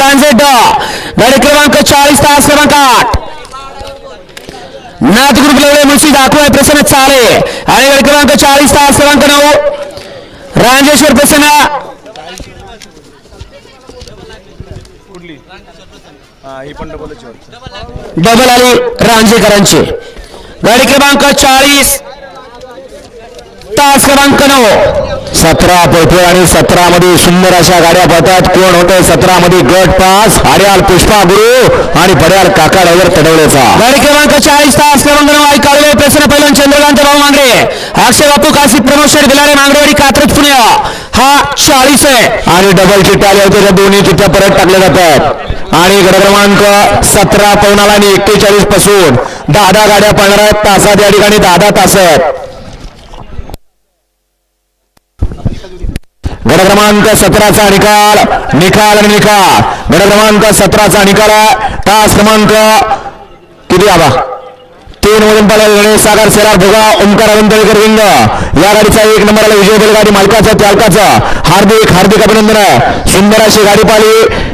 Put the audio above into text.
रांजे ड क्रमांक चाळीस तास क्रमांक आठ नाथ ग्रुप लेवडे मुळशी दाखवाय प्रसन्न चाले आणि गाडी क्रमांक चाळीस तास क्रमांक नऊ रांजेश्वर प्रसन्न डबल आली रांजेकरांची गाडी क्रमांक चाळीस तास क्रमांक नऊ सतरा पळते आणि सतरा मध्ये सुंदर अशा गाड्या पळतात. कोण होते? सतरा मध्ये गट पास आड्याल पुष्पा गुरु आणि पड्याल काका ड्रायव्हर तडवलेचा. गाडी क्रमांक चाळीस तास क्रमांक नऊ आई काळवे प्रसन्न पहिलवान चंद्रकांत भाऊ मांगरे. अक्षय बापू काशी प्रमोशन बिलारे मांगरेवाडी कात्रज पुणे. हा चाळीस आहे. आणि डबल चिठ्ठ्या आल्या होत्या. त्या दोन्ही चिठ्ठ्या परत टाकल्या जातात. आणि गड क्रमांक सतरा पवनाला आणि एक्केचाळीसपासून. दहा दहा गाड्या पळणार आहेत. तासात या ठिकाणी दहा दहा तास आहेत. गड क्रमांक सतराचा निकाल निकाल आणि निकाल. गड क्रमांक सतराचा निकाल आहे. तास क्रमांक किती आबा तीन मधून पडेल गणेश सागर सेरार भोगा ओंकार अवंतळकर विंग. या गाडीचा एक नंबरला विजय बैलगाडी मालकाचा त्यालकाचा. हार्दिक हार्दिक अभिनंदन आहे. सुंदर अशी गाडी पाहिली.